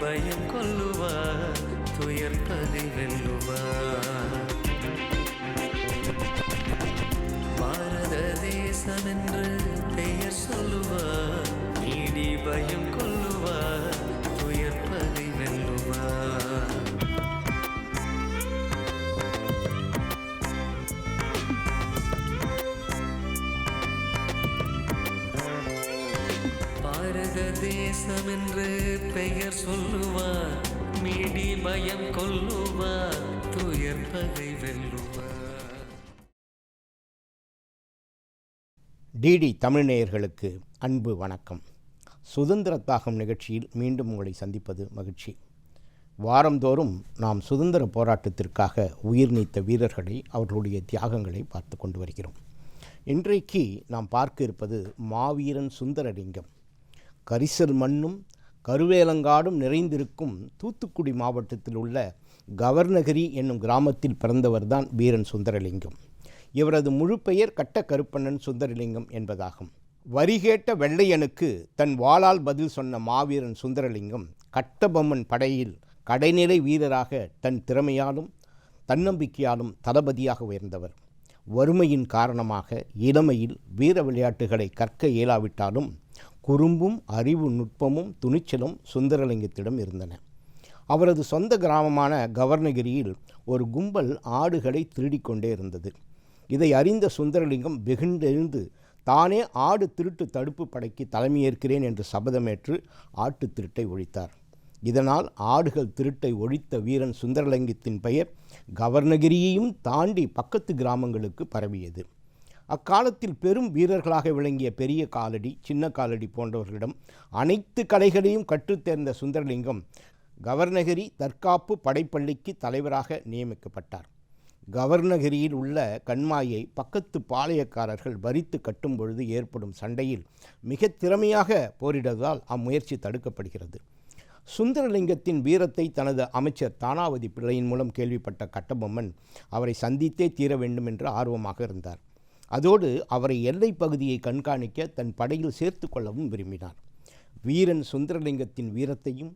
பயம் கொல்லுவார் துயர் பதி வெல்லுவார் பாரத தேசம் என்று பெயர் சொல்லுவார் தேசம் என்று பெயர் சொல்லுவார். மீடி பயம் கொல்லுவார் துயர் பகை வெல்லுவார். டிடி தமிழ் நேயர்களுக்கு அன்பு வணக்கம். சுதந்திர தாகம் நிகழ்ச்சியில் மீண்டும் உங்களை சந்திப்பது மகிழ்ச்சி. வாரந்தோறும் நாம் சுதந்திர போராட்டத்திற்காக உயிர் நீத்த வீரர்களை அவர்களுடைய தியாகங்களை பார்த்து கொண்டு வருகிறோம். இன்றைக்கு நாம் பார்க்க இருப்பது மாவீரன் சுந்தரலிங்கம். கரிசல் மண்ணும் கருவேலங்காடும் நிறைந்திருக்கும் தூத்துக்குடி மாவட்டத்தில் உள்ள கவர்னகிரி என்னும் கிராமத்தில் பிறந்தவர்தான் வீரன் சுந்தரலிங்கம். இவரது முழு பெயர் கட்ட கருப்பண்ணன் சுந்தரலிங்கம் என்பதாகும். வரிகேட்ட வெள்ளையனுக்கு தன் வாளால் பதில் சொன்ன மாவீரன் சுந்தரலிங்கம் கட்டபொம்மன் படையில் கடைநிலை வீரராக தன் திறமையாலும் தன்னம்பிக்கையாலும் தளபதியாக உயர்ந்தவர். வறுமையின் காரணமாக இளமையில் வீர விளையாட்டுகளை கற்க இயலாவிட்டாலும் குறும்பும் அறிவு நுட்பமும் துணிச்சலும் சுந்தரலிங்கத்திடம் இருந்தன. அவரது சொந்த கிராமமான கவர்னகிரியில் ஒரு கும்பல் ஆடுகளை திருடிக்கொண்டே இருந்தது. இதை அறிந்த சுந்தரலிங்கம் வெகுண்டெழுந்து தானே ஆடு திருட்டு தடுப்பு படைக்கு தலைமையேற்கிறேன் என்று சபதமேற்று ஆட்டு திருட்டை ஒழித்தார். இதனால் ஆடுகள் திருட்டை ஒழித்த வீரன் சுந்தரலிங்கத்தின் பெயர் கவர்னகிரியையும் தாண்டி பக்கத்து கிராமங்களுக்கு பரவியது. அக்காலத்தில் பெரும் வீரர்களாக விளங்கிய பெரிய காலடி சின்ன காலடி போன்றவர்களிடம் அனைத்து கலைகளையும் கற்றுத்தேர்ந்த சுந்தரலிங்கம் கவர்னகிரி தற்காப்பு படைப்பள்ளிக்கு தலைவராக நியமிக்கப்பட்டார். கவர்னகிரியில் உள்ள கண்மாயை பக்கத்து பாளையக்காரர்கள் வரித்து கட்டும் பொழுது ஏற்படும் சண்டையில் மிக திறமையாக போரிடுவதால் அம்முயற்சி தடுக்கப்படுகிறது. சுந்தரலிங்கத்தின் வீரத்தை தனது அமைச்சர் தானாவதி பிள்ளையின் மூலம் கேள்விப்பட்ட கட்டபொம்மன் அவரை சந்தித்தே தீர வேண்டும் என்று ஆர்வமாக இருந்தார். அதோடு அவரை எல்லைப் பகுதியை கண்காணிக்க தன் படையில் சேர்த்து கொள்ளவும் விரும்பினார். வீரன் சுந்தரலிங்கத்தின் வீரத்தையும்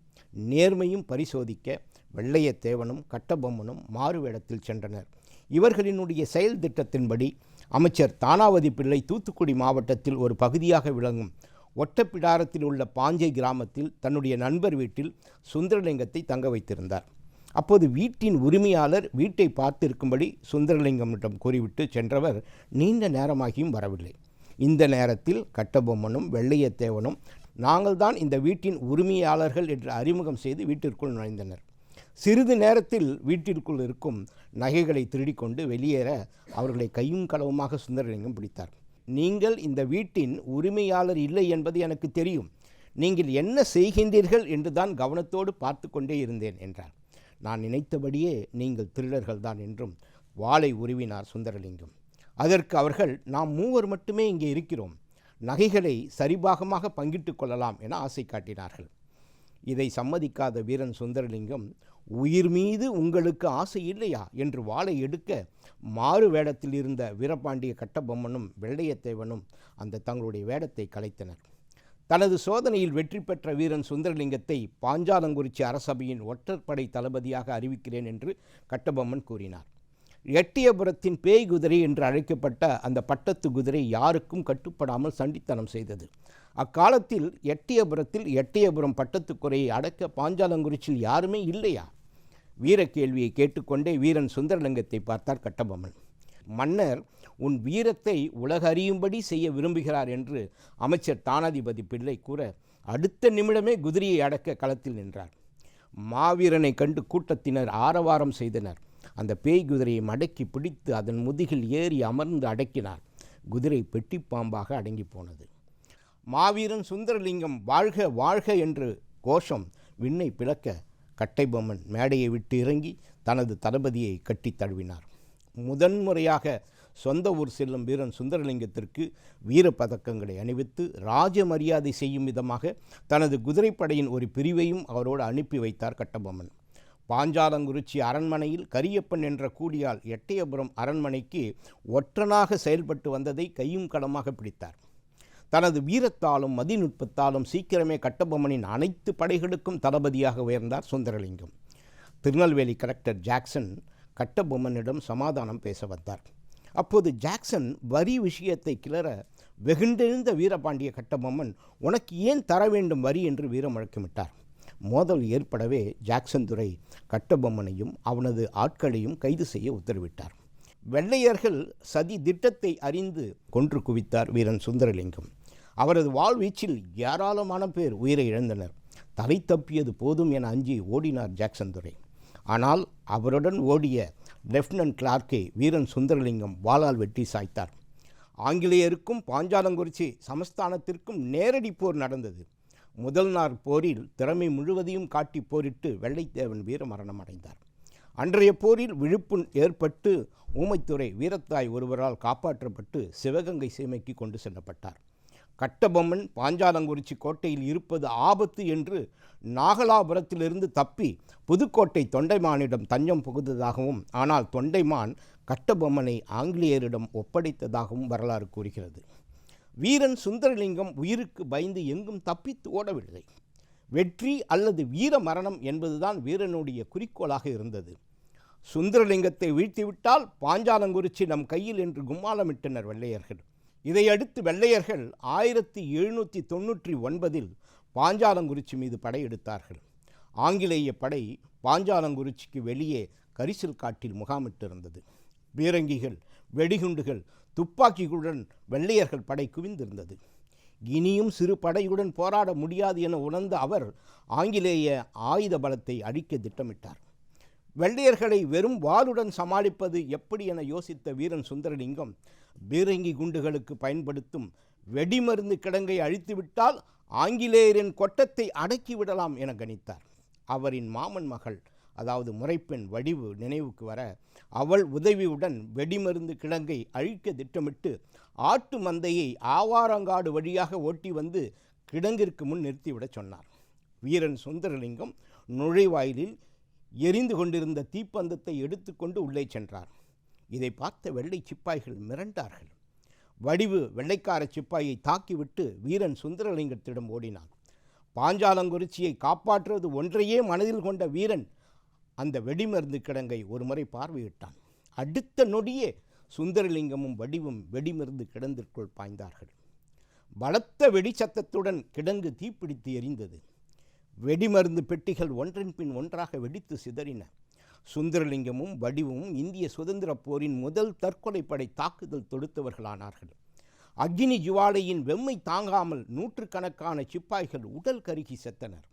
நேர்மையும் பரிசோதிக்க வெள்ளையத்தேவனும் கட்டபொம்மனும் மாறுவேடத்தில் சென்றனர். இவர்களினுடைய செயல் திட்டத்தின்படி அமைச்சர் தானாவதி பிள்ளை தூத்துக்குடி மாவட்டத்தில் ஒரு பகுதியாக விளங்கும் ஒட்டப்பிடாரத்தில் உள்ள பாஞ்சை கிராமத்தில் தன்னுடைய நண்பர் வீட்டில் சுந்தரலிங்கத்தை தங்க வைத்திருந்தார். அப்போது வீட்டின் உரிமையாளர் வீட்டை பார்த்திருக்கும்படி சுந்தரலிங்கமிடம் கூறிவிட்டு சென்றவர் நீண்ட நேரமாகியும் வரவில்லை. இந்த நேரத்தில் கட்டபொம்மனும் வெள்ளையத்தேவனும் நாங்கள்தான் இந்த வீட்டின் உரிமையாளர்கள் என்று அறிமுகம் செய்து வீட்டிற்குள் நுழைந்தனர். சிறிது நேரத்தில் வீட்டிற்குள் இருக்கும் நகைகளை திருடிக்கொண்டு வெளியேற அவர்களை கையும் களவுமாக சுந்தரலிங்கம் பிடித்தார். நீங்கள் இந்த வீட்டின் உரிமையாளர் இல்லை என்பது எனக்கு தெரியும். நீங்கள் என்ன செய்கின்றீர்கள்? என்று தான் கவனத்தோடு பார்த்து கொண்டே இருந்தேன் என்றார். நான் நினைத்தபடியே நீங்கள் திருடர்கள்தான் என்றும் வாளை உருவினார் சுந்தரலிங்கம். அதற்கு அவர்கள் நாம் மூவர் மட்டுமே இங்கே இருக்கிறோம். நகைகளை சரிபாகமாக பங்கிட்டு கொள்ளலாம் என ஆசை காட்டினார்கள். இதை சம்மதிக்காத வீரன் சுந்தரலிங்கம் உயிர் மீது உங்களுக்கு ஆசை இல்லையா? என்று வாளை எடுக்க மாறு வேடத்தில் இருந்த வீரபாண்டிய கட்டபொம்மனும் வெள்ளையத்தேவனும் அந்த தங்களுடைய வேடத்தை கலைத்தனர். தனது சோதனையில் வெற்றி பெற்ற வீரன் சுந்தரலிங்கத்தை பாஞ்சாலங்குறிச்சி அரசபையின் ஒற்றற்படை தளபதியாக அறிவிக்கிறேன் என்று கட்டபொம்மன் கூறினார். எட்டியபுரத்தின் பேய் குதிரை என்று அழைக்கப்பட்ட அந்த பட்டத்து குதிரை யாருக்கும் கட்டுப்படாமல் சண்டித்தனம் செய்தது. அக்காலத்தில் எட்டியபுரத்தில் எட்டியபுரம் பட்டத்துக்குறையை அடக்க பாஞ்சாலங்குறிச்சியில் யாருமே இல்லையா? வீர கேள்வியை கேட்டுக்கொண்டே வீரன் சுந்தரலிங்கத்தை பார்த்தார் கட்டபொம்மன். மன்னர் உன் வீரத்தை உலக அறியும்படி செய்ய விரும்புகிறார் என்று அமைச்சர் தானாதிபதி பிள்ளை கூற அடுத்த நிமிடமே குதிரையை அடக்க களத்தில் நின்றார். மாவீரனை கண்டு கூட்டத்தினர் ஆரவாரம் செய்தனர். அந்த பேய் குதிரையை மடக்கி பிடித்து அதன் முதுகில் ஏறி அமர்ந்து அடக்கினார். குதிரை பெட்டிப்பாம்பாக அடங்கி போனது. மாவீரன் சுந்தரலிங்கம் வாழ்க வாழ்க என்று கோஷம் விண்ணை பிளக்க கட்டைபொம்மன் மேடையை விட்டு இறங்கி தனது தளபதியை கட்டித் தழுவினார். முதன்முறையாக சொந்த ஊர் செல்லும் வீரன் சுந்தரலிங்கத்திற்கு வீர பதக்கங்களை அணிவித்து ராஜ மரியாதை செய்யும் விதமாக தனது குதிரைப்படையின் ஒரு பிரிவையும் அவரோடு அனுப்பி வைத்தார் கட்டபொம்மன். பாஞ்சாலங்குறிச்சி அரண்மனையில் கரியப்பன் என்ற கூடியால் எட்டயபுரம் அரண்மனைக்கு ஒற்றனாக செயல்பட்டு வந்ததை கையும் களமாக பிடித்தார். தனது வீரத்தாலும் மதிநுட்பத்தாலும் சீக்கிரமே கட்டபொம்மனின் அனைத்து படைகளுக்கும் தளபதியாக உயர்ந்தார் சுந்தரலிங்கம். திருநெல்வேலி கலெக்டர் ஜாக்சன் கட்டபொம்மனிடம் சமாதானம் பேச வந்தார். அப்போது ஜாக்சன் வரி விஷயத்தை கிளற வெகுண்டெழுந்த வீரபாண்டிய கட்டபொம்மன் உனக்கு ஏன் தர வேண்டும் வரி? என்று வீரம் முழக்கமிட்டார் மோதல் ஏற்படவே ஜாக்சன் துறை கட்டபொம்மனையும் அவனது ஆட்களையும் கைது செய்ய உத்தரவிட்டார். வெள்ளையர்கள் சதி திட்டத்தை அறிந்து கொன்று குவித்தார் வீரன் சுந்தரலிங்கம். அவரது வாழ்வீச்சில் ஏராளமான பேர் உயிரை இழந்தனர். தலை தப்பியது போதும் என அஞ்சி ஓடினார் ஜாக்சன் துரை. ஆனால் அவருடன் ஓடிய லெப்டினன்ட் கிளார்க்கை வீரன் சுந்தரலிங்கம் வாளால் வெட்டி சாய்த்தார். ஆங்கிலேயருக்கும் பாஞ்சாலங்குறிச்சி சமஸ்தானத்திற்கும் நேரடி போர் நடந்தது. முதல் நாள் போரில் திறமை முழுவதையும் காட்டி போரிட்டு வெள்ளைத்தேவன் வீரமரணம் அடைந்தார் அன்றைய போரில் விழுப்புண் ஏற்பட்டு ஊமைத்துறை வீரத்தாய் ஒருவரால் காப்பாற்றப்பட்டு சிவகங்கை சீமைக்கு கொண்டு செல்லப்பட்டார். கட்டபொம்மன் பாஞ்சாலங்குறிச்சி கோட்டையில் இருப்பது ஆபத்து என்று நாகலாபுரத்திலிருந்து தப்பி புதுக்கோட்டை தொண்டைமானிடம் தஞ்சம் புகுந்ததாகவும் ஆனால் தொண்டைமான் கட்டபொம்மனை ஆங்கிலேயரிடம் ஒப்படைத்ததாகவும் வரலாறு கூறுகிறது. வீரன் சுந்தரலிங்கம் உயிருக்கு பயந்து எங்கும் தப்பித்து ஓடவில்லை. வெற்றி அல்லது வீர மரணம் என்பதுதான் வீரனுடைய குறிக்கோளாக இருந்தது. சுந்தரலிங்கத்தை வீழ்த்திவிட்டால் பாஞ்சாலங்குறிச்சி நம் கையில் என்று கும்மாளமிட்டனர் வெள்ளையர்கள். இதையடுத்து வெள்ளையர்கள் ஆயிரத்தி எழுநூற்றி தொண்ணூற்றி ஒன்பதில் பாஞ்சாலங்குறிச்சி மீது படையெடுத்தார்கள் ஆங்கிலேய படை பாஞ்சாலங்குறிச்சிக்கு வெளியே கரிசல் காட்டில் முகாமிட்டிருந்தது. பீரங்கிகள் வெடிகுண்டுகள் துப்பாக்கிகளுடன் வெள்ளையர்கள் படை குவிந்திருந்தது. இனியும் சிறு படையுடன் போராட முடியாது என உணர்ந்த அவர் ஆங்கிலேய ஆயுத பலத்தை அழிக்க திட்டமிட்டார். வெள்ளையர்களை வெறும் வாளுடன் சமாளிப்பது எப்படி என யோசித்த வீரன் சுந்தரலிங்கம் பீரங்கி குண்டுகளுக்கு பயன்படுத்தும் வெடிமருந்து கிடங்கை அழித்துவிட்டால் ஆங்கிலேயரின் கொட்டத்தை அடக்கிவிடலாம் என கணித்தார். அவரின் மாமன் மகள் அதாவது முறைப்பெண் வடிவு நினைவுக்கு வர அவள் உதவியுடன் வெடிமருந்து கிழங்கை அழிக்க திட்டமிட்டு ஆட்டு மந்தையை ஆவாரங்காடு வழியாக ஓட்டி வந்து கிடங்கிற்கு முன் நிறுத்திவிடச் சொன்னார். வீரன் சுந்தரலிங்கம் நுழைவாயிலில் எரிந்து கொண்டிருந்த தீப்பந்தத்தை எடுத்துக்கொண்டு உள்ளே சென்றார். இதை பார்த்த வெள்ளை சிப்பாய்கள் மிரண்டார்கள். வடிவு வெள்ளைக்கார சிப்பாயை தாக்கிவிட்டு வீரன் சுந்தரலிங்கத்திடம் ஓடினான். பாஞ்சாலங்குறிச்சியை காப்பாற்றுவது ஒன்றையே மனதில் கொண்ட வீரன் அந்த வெடிமருந்து கிடங்கை ஒருமுறை பார்வையிட்டான். அடுத்த நொடியே சுந்தரலிங்கமும் வடிவும் வெடிமருந்து கிடந்திற்குள் பாய்ந்தார்கள். பலத்த வெடிச்சத்தத்துடன் கிடங்கு தீப்பிடித்து எரிந்தது. வெடிமருந்து பெட்டிகள் ஒன்றின் பின் ஒன்றாக வெடித்து சிதறின. சுந்தரலிங்கமும் வடிவும் இந்திய சுதந்திரப் போரின் முதல் தற்கொலை படை தாக்குதல் தொடுத்தவர்களானார்கள். அக்னி ஜுவாலையின் வெம்மை தாங்காமல் நூற்றுக்கணக்கான சிப்பாய்கள் உடல் கருகி செத்தனர்.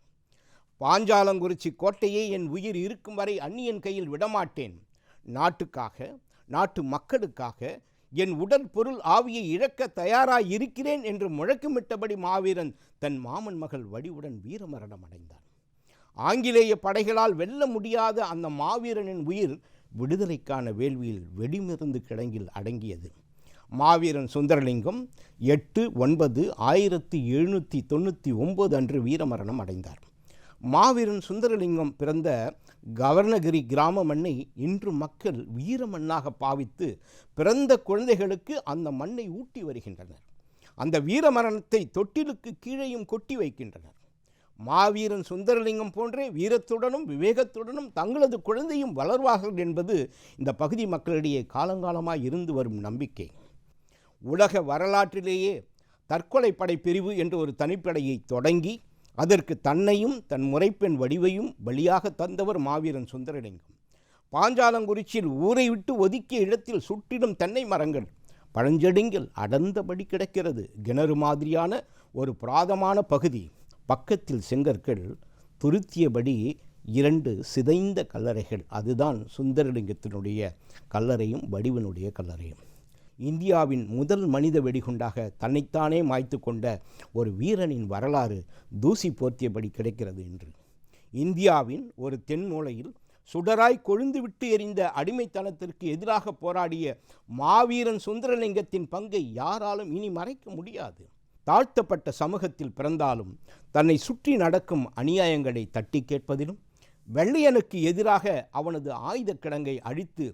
பாஞ்சாலங்குறிச்சி கோட்டையே என் உயிர் இருக்கும் வரை அந்நியன் கையில் விடமாட்டேன். நாட்டுக்காக நாட்டு மக்களுக்காக என் உடல் பொருள் ஆவியை இழக்க தயாராயிருக்கிறேன் என்று முழக்கமிட்டபடி மாவீரன் தன் மாமன் மகள் வடிவுடன் வீரமரணம் அடைந்தான். ஆங்கிலேய படைகளால் வெல்ல முடியாத அந்த மாவீரனின் உயிர் விடுதலைக்கான வேள்வியில் வெடிமிருந்து கிடங்கில் அடங்கியது. மாவீரன் சுந்தரலிங்கம் எட்டு ஒன்பது ஆயிரத்தி எழுநூற்றி தொண்ணூற்றி ஒம்பது அன்று வீரமரணம் அடைந்தார். மாவீரன் சுந்தரலிங்கம் பிறந்த கவர்ணகிரி கிராம மண்ணை இன்று மக்கள் வீர மண்ணாக பாவித்து பிறந்த குழந்தைகளுக்கு அந்த மண்ணை ஊட்டி வருகின்றனர். அந்த வீரமரணத்தை தொட்டிலுக்கு கீழேயும் கொட்டி வைக்கின்றனர். மாவீரன் சுந்தரலிங்கம் போன்றே வீரத்துடனும் விவேகத்துடனும் தங்களது குழந்தையும் வளர்வார்கள் என்பது இந்த பகுதி மக்களிடையே காலங்காலமாக இருந்து வரும் நம்பிக்கை. உலக வரலாற்றிலேயே தற்கொலை படை பிரிவு என்ற ஒரு தனிப்படையை தொடங்கி அதற்கு தன்னையும் தன் முறைப்பெண் வடிவையும் பலியாக தந்தவர் மாவீரன் சுந்தரலிங்கம். பாஞ்சாலங்குறிச்சியில் ஊரை விட்டு ஒதுக்கிய இடத்தில் சுற்றிடும் தென்னை மரங்கள் பழஞ்செடிங்கள் அடர்ந்தபடி கிடக்கிறது. கிணறு மாதிரியான ஒரு புராதமான பகுதி. பக்கத்தில் செங்கற்கள் துருத்தியபடி இரண்டு சிதைந்த கல்லறைகள். அதுதான் சுந்தரலிங்கத்தினுடைய கல்லறையும் வடிவனுடைய கல்லறையும். இந்தியாவின் முதல் மனித வெடிகுண்டாக தன்னைத்தானே மாய்த்து கொண்ட ஒரு வீரனின் வரலாறு தூசி போர்த்தியபடி கிடைக்கிறது என்று. இந்தியாவின் ஒரு தென் மூலையில் சுடராய் கொழுந்துவிட்டு எறிந்த அடிமைத்தனத்திற்கு எதிராக போராடிய மாவீரன் சுந்தரலிங்கத்தின் பங்கை யாராலும் இனி மறைக்க முடியாது. தாழ்த்தப்பட்ட சமூகத்தில் பிறந்தாலும் தன்னை சுற்றி நடக்கும் அநியாயங்களை தட்டி கேட்பதிலும் வெள்ளையனுக்கு எதிராக அவனது ஆயுத கிடங்கை அழித்து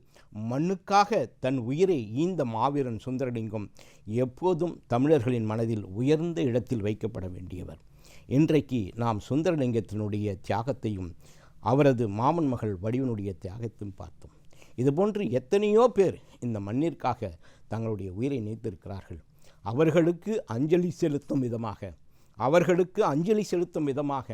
மண்ணுக்காக தன் உயிரை ஈந்த மாவீரன் சுந்தரலிங்கம் எப்போதும் தமிழர்களின் மனதில் உயர்ந்த இடத்தில் வைக்கப்பட வேண்டியவர். இன்றைக்கு நாம் சுந்தரலிங்கத்தினுடைய தியாகத்தையும் அவரது மாமன் மகள் வடிவனுடைய தியாகத்தையும் பார்த்தோம். இதுபோன்று எத்தனையோ பேர் இந்த மண்ணிற்காக தங்களுடைய உயிரை நீத்திருக்கிறார்கள். அவர்களுக்கு அஞ்சலி செலுத்தும் விதமாக அவர்களுக்கு அஞ்சலி செலுத்தும் விதமாக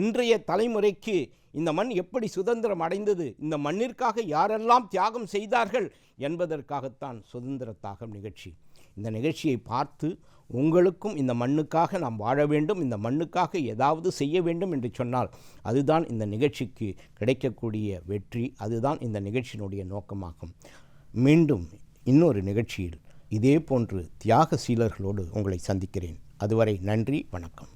இன்றைய தலைமுறைக்கு இந்த மண் எப்படி சுதந்திரம் அடைந்தது? இந்த மண்ணிற்காக யாரெல்லாம் தியாகம் செய்தார்கள்? என்பதற்காகத்தான் சுதந்திர தாகம் நிகழ்ச்சி. இந்த நிகழ்ச்சியை பார்த்து உங்களுக்கும் இந்த மண்ணுக்காக நாம் வாழ வேண்டும் இந்த மண்ணுக்காக ஏதாவது செய்ய வேண்டும் என்று சொன்னால் அதுதான் இந்த நிகழ்ச்சிக்கு கிடைக்கக்கூடிய வெற்றி அதுதான் இந்த நிகழ்ச்சியினுடைய நோக்கமாகும். மீண்டும் இன்னொரு நிகழ்ச்சியில் இதே போன்று தியாக சீலர்களோடு உங்களை சந்திக்கிறேன். அதுவரை நன்றி வணக்கம்.